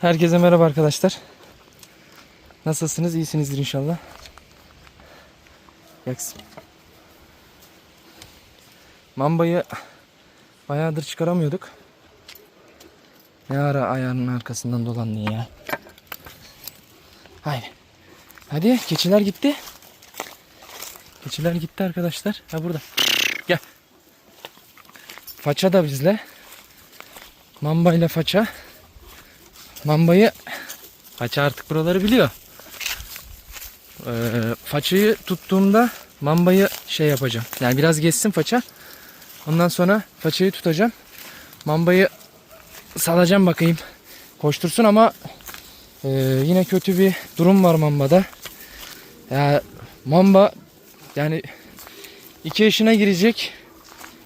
Herkese merhaba arkadaşlar. Nasılsınız? İyisinizdir inşallah. Yaksın. Mambayı bayağıdır çıkaramıyorduk. Ne ara ayağının arkasından dolandın ya. Haydi. Hadi keçiler gitti. Keçiler gitti arkadaşlar. Ha burada. Gel. Faça da bizle. Mamba ile faça. Mambayı faça artık buraları biliyor. Ee, façayı tuttuğumda mambayı şey yapacağım. Yani biraz geçsin faça. Ondan sonra façayı tutacağım. Mambayı salacağım bakayım. Koştursun ama e, yine kötü bir durum var mambada. Ya mamba yani iki yaşına girecek.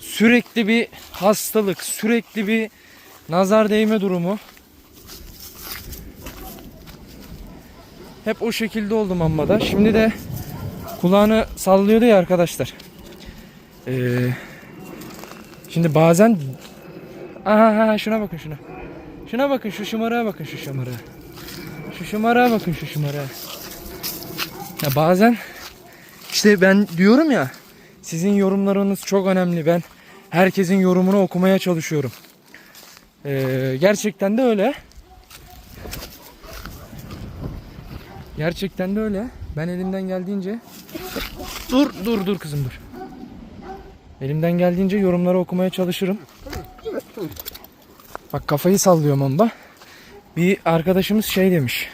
Sürekli bir hastalık, sürekli bir nazar değme durumu. Hep o şekilde oldu mambada. Şimdi de kulağını sallıyordu ya arkadaşlar. Ee, şimdi bazen Aha şuna bakın şuna. Şuna bakın şu şımarığa bakın şu şımarığa. Şu şımarığa bakın şu şımarığa. Ya bazen işte ben diyorum ya sizin yorumlarınız çok önemli. Ben herkesin yorumunu okumaya çalışıyorum. Ee, gerçekten de öyle. Gerçekten de öyle. Ben elimden geldiğince Dur dur dur kızım dur. Elimden geldiğince yorumları okumaya çalışırım. Bak kafayı sallıyor mamba. Bir arkadaşımız şey demiş.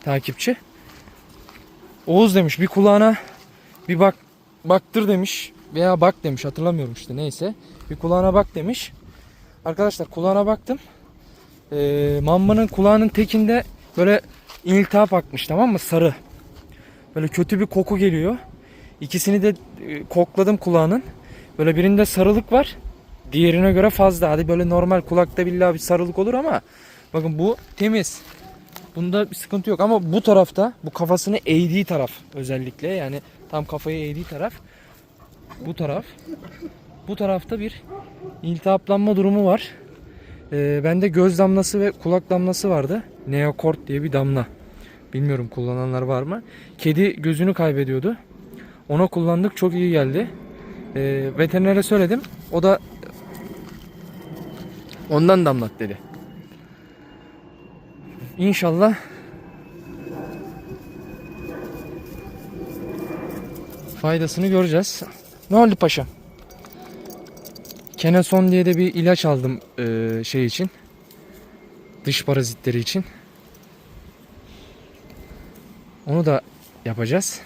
Takipçi. Oğuz demiş bir kulağına bir bak baktır demiş veya bak demiş hatırlamıyorum işte neyse. Bir kulağına bak demiş. Arkadaşlar kulağına baktım. Ee, mambanın kulağının tekinde böyle iltihap akmış tamam mı? Sarı. Böyle kötü bir koku geliyor. İkisini de e, kokladım kulağının. Böyle birinde sarılık var. Diğerine göre fazla. Hadi böyle normal kulakta billahi bir sarılık olur ama bakın bu temiz. Bunda bir sıkıntı yok ama bu tarafta bu kafasını eğdiği taraf özellikle yani tam kafayı eğdiği taraf bu taraf bu tarafta bir iltihaplanma durumu var. Ee, bende göz damlası ve kulak damlası vardı. Neokort diye bir damla. Bilmiyorum kullananlar var mı? Kedi gözünü kaybediyordu. Ona kullandık çok iyi geldi. Ee, veterinere söyledim. O da ondan damlat dedi. İnşallah faydasını göreceğiz. Ne oldu paşam? Keneson diye de bir ilaç aldım eee, şey için. Dış parazitleri için. Onu da yapacağız.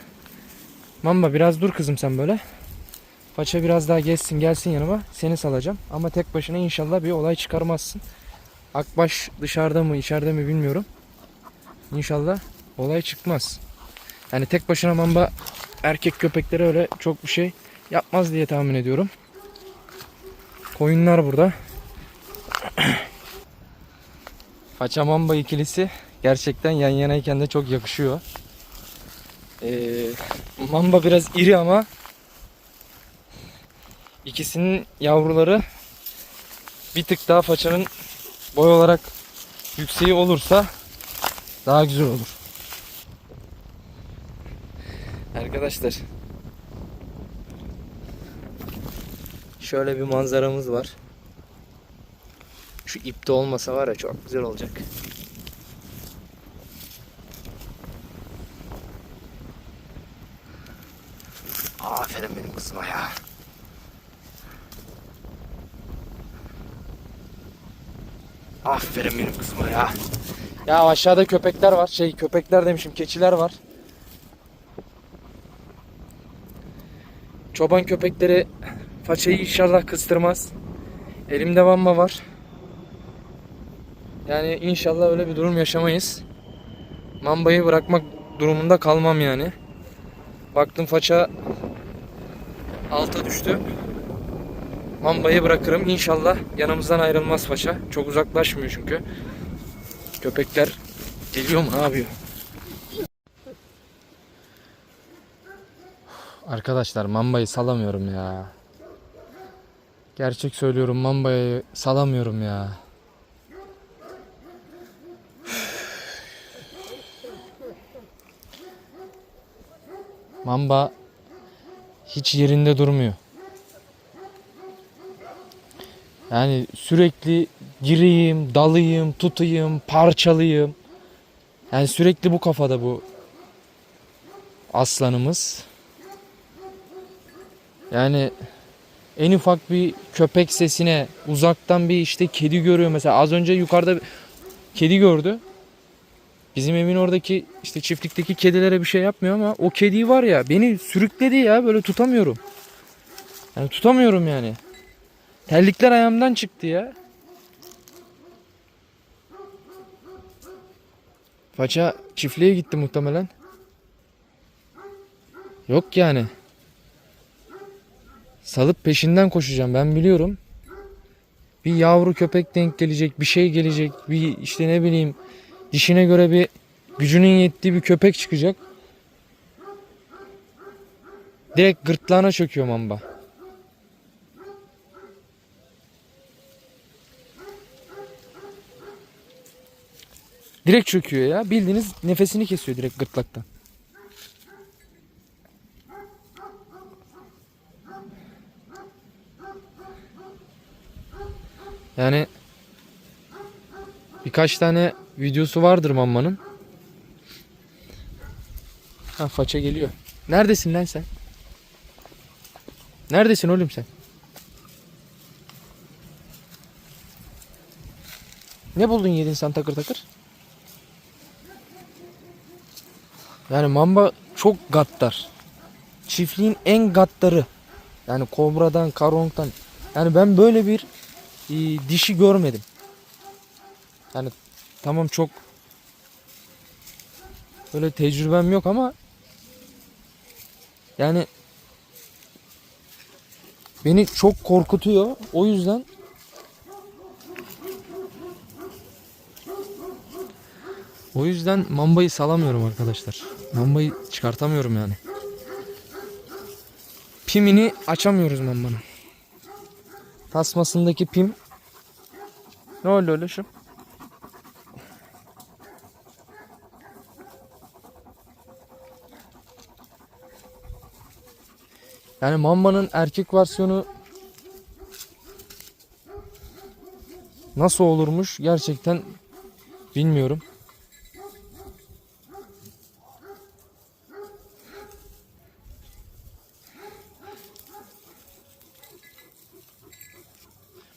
Mamba biraz dur kızım sen böyle. Paça biraz daha geçsin gelsin yanıma. Seni salacağım. Ama tek başına inşallah bir olay çıkarmazsın. Akbaş dışarıda mı içeride mi bilmiyorum. İnşallah olay çıkmaz. Yani tek başına mamba erkek köpeklere öyle çok bir şey yapmaz diye tahmin ediyorum. Koyunlar burada. Paça mamba ikilisi gerçekten yan yanayken de çok yakışıyor. Ee, mamba biraz iri ama ikisinin yavruları bir tık daha façanın boy olarak yükseği olursa daha güzel olur. Arkadaşlar şöyle bir manzaramız var. Şu ipte olmasa var ya çok güzel olacak. Aferin benim kızıma ya. Aferin benim kızıma ya. Ya aşağıda köpekler var. Şey köpekler demişim keçiler var. Çoban köpekleri façayı inşallah kıstırmaz. Elimde vamma var. Yani inşallah öyle bir durum yaşamayız. Mambayı bırakmak durumunda kalmam yani. Baktım faça alta düştü. Mambayı bırakırım. İnşallah yanımızdan ayrılmaz paşa. Çok uzaklaşmıyor çünkü. Köpekler geliyor mu? Ne yapıyor? Arkadaşlar mambayı salamıyorum ya. Gerçek söylüyorum mambayı salamıyorum ya. Mamba hiç yerinde durmuyor. Yani sürekli gireyim, dalayım, tutayım, parçalayayım. Yani sürekli bu kafada bu aslanımız. Yani en ufak bir köpek sesine uzaktan bir işte kedi görüyor mesela az önce yukarıda kedi gördü. Bizim evin oradaki işte çiftlikteki kedilere bir şey yapmıyor ama o kedi var ya beni sürükledi ya böyle tutamıyorum. Yani tutamıyorum yani. Terlikler ayağımdan çıktı ya. Faça çiftliğe gitti muhtemelen. Yok yani. Salıp peşinden koşacağım ben biliyorum. Bir yavru köpek denk gelecek, bir şey gelecek, bir işte ne bileyim dişine göre bir gücünün yettiği bir köpek çıkacak. Direkt gırtlağına çöküyor mamba. Direkt çöküyor ya. Bildiğiniz nefesini kesiyor direkt gırtlaktan. Yani birkaç tane videosu vardır Mamma'nın. Ha faça geliyor. Neredesin lan sen? Neredesin oğlum sen? Ne buldun yedin sen takır takır? Yani mamba çok gaddar. Çiftliğin en gaddarı. Yani kobradan, karonktan. Yani ben böyle bir e, dişi görmedim. Yani tamam çok böyle tecrübem yok ama yani beni çok korkutuyor. O yüzden O yüzden mambayı salamıyorum arkadaşlar. Mambayı çıkartamıyorum yani. Pimini açamıyoruz mambanın. Tasmasındaki pim. Ne oldu öyle şu? Yani mambanın erkek versiyonu nasıl olurmuş gerçekten bilmiyorum.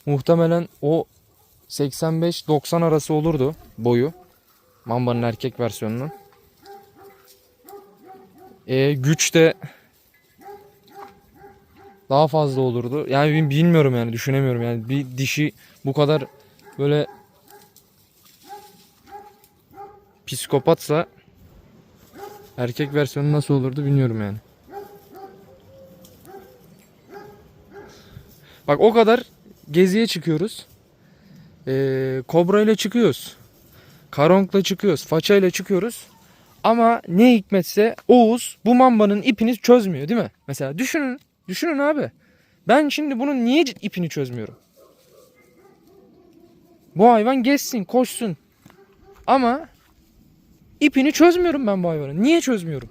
Muhtemelen o 85-90 arası olurdu boyu. Mamba'nın erkek versiyonunun. Ee, güç de daha fazla olurdu. Yani bilmiyorum yani düşünemiyorum yani bir dişi bu kadar böyle psikopatsa erkek versiyonu nasıl olurdu bilmiyorum yani. Bak o kadar geziye çıkıyoruz. Ee, kobra ile çıkıyoruz. Karonkla çıkıyoruz. Faça ile çıkıyoruz. Ama ne hikmetse Oğuz bu mambanın ipini çözmüyor değil mi? Mesela düşünün. Düşünün abi. Ben şimdi bunun niye ipini çözmüyorum? Bu hayvan geçsin, koşsun. Ama ipini çözmüyorum ben bu hayvanın. Niye çözmüyorum?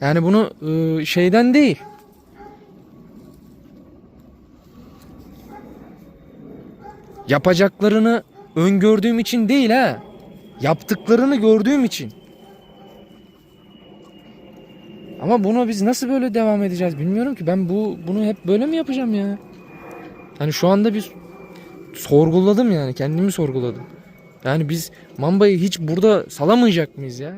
Yani bunu e, şeyden değil. Yapacaklarını öngördüğüm için değil ha. Yaptıklarını gördüğüm için. Ama bunu biz nasıl böyle devam edeceğiz bilmiyorum ki. Ben bu bunu hep böyle mi yapacağım ya? Hani şu anda bir sorguladım yani. Kendimi sorguladım. Yani biz Mamba'yı hiç burada salamayacak mıyız ya?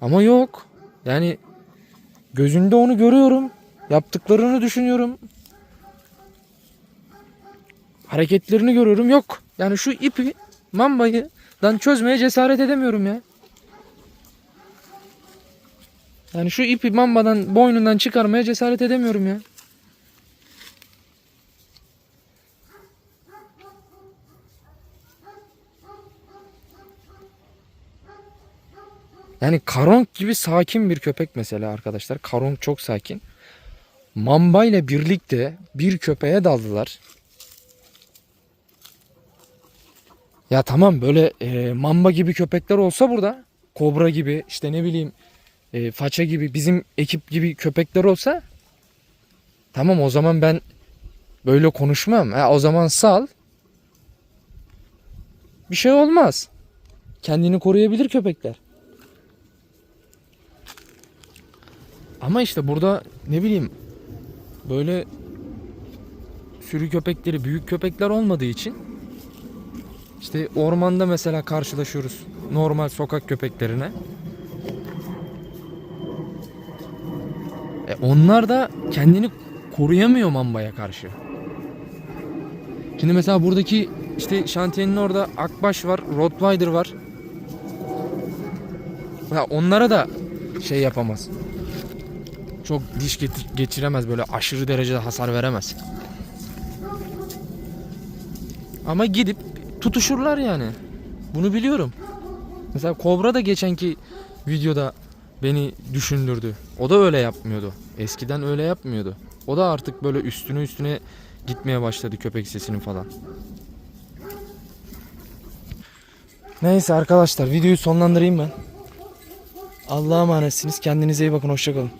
Ama yok. Yani gözünde onu görüyorum. Yaptıklarını düşünüyorum. Hareketlerini görüyorum. Yok. Yani şu ipi Mamba'yıdan çözmeye cesaret edemiyorum ya. Yani şu ipi Mamba'dan boynundan çıkarmaya cesaret edemiyorum ya. Yani Karonk gibi sakin bir köpek mesela arkadaşlar. Karonk çok sakin. Mamba ile birlikte bir köpeğe daldılar. Ya tamam böyle e, mamba gibi köpekler olsa burada kobra gibi işte ne bileyim e, faça gibi bizim ekip gibi köpekler olsa tamam o zaman ben böyle konuşmam. Ha, o zaman sal. Bir şey olmaz. Kendini koruyabilir köpekler. Ama işte burada ne bileyim böyle sürü köpekleri büyük köpekler olmadığı için işte ormanda mesela karşılaşıyoruz normal sokak köpeklerine. E onlar da kendini koruyamıyor mambaya karşı. Şimdi mesela buradaki işte şantiyenin orada Akbaş var, Rottweiler var. Ya onlara da şey yapamaz. Çok diş geçiremez böyle aşırı derecede hasar veremez. Ama gidip tutuşurlar yani. Bunu biliyorum. Mesela Kobra da geçenki videoda beni düşündürdü. O da öyle yapmıyordu. Eskiden öyle yapmıyordu. O da artık böyle üstüne üstüne gitmeye başladı köpek sesinin falan. Neyse arkadaşlar videoyu sonlandırayım ben. Allah'a emanetsiniz. Kendinize iyi bakın. Hoşçakalın.